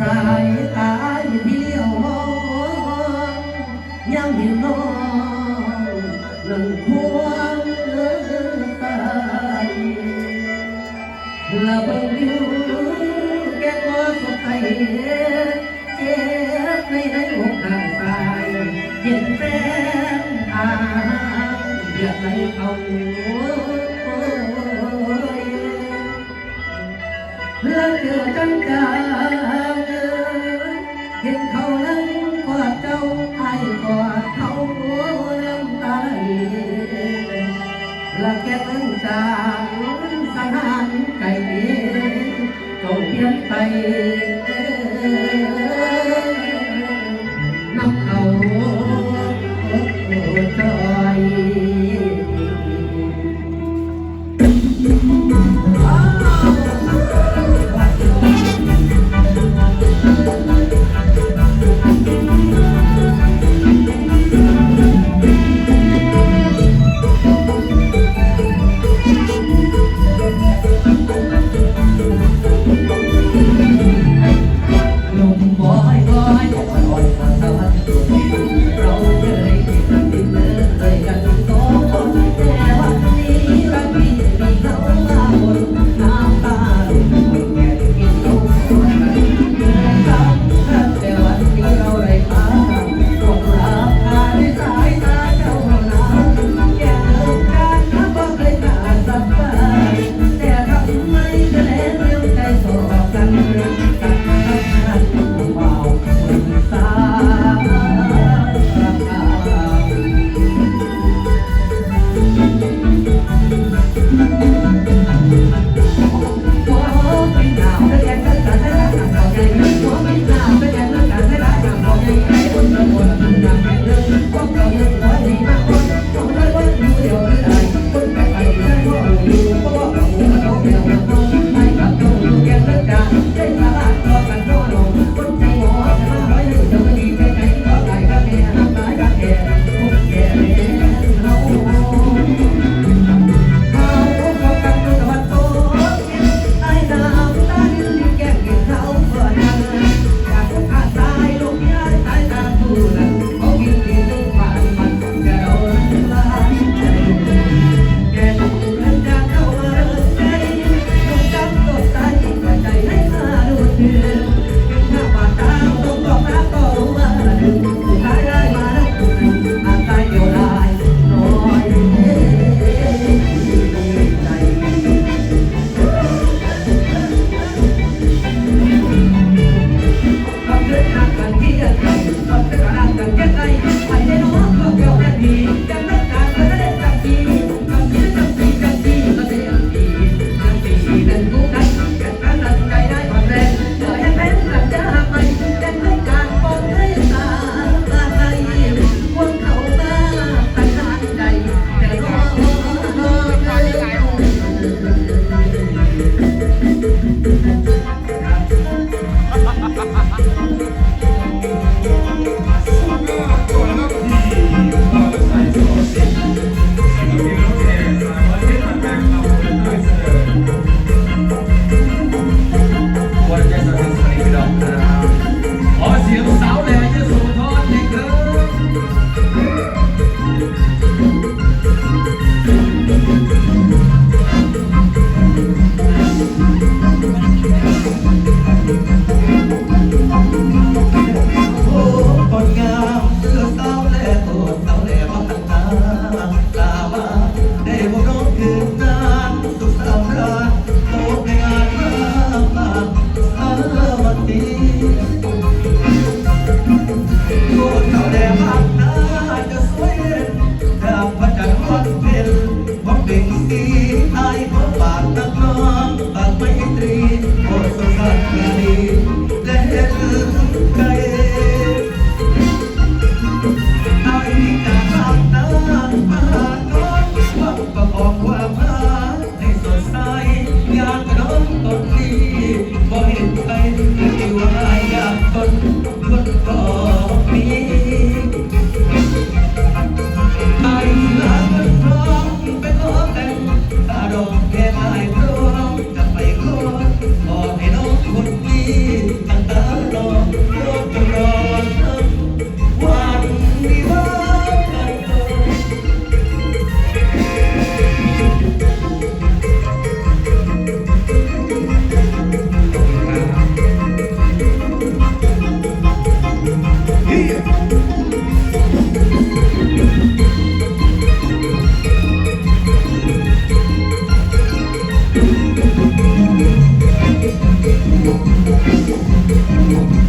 สายตาเดียวมองยังเห็นน้องหลังควางเลิกตายละเบิ่งวิวแก้มสดใสเจ็บในในหัวข้างายเย็นแรงอางอย่าไห้เอาเลิกเกิดจังใจ ละแก่ตึงตาสังหารไก่เบี้ยจงเทียนไป ค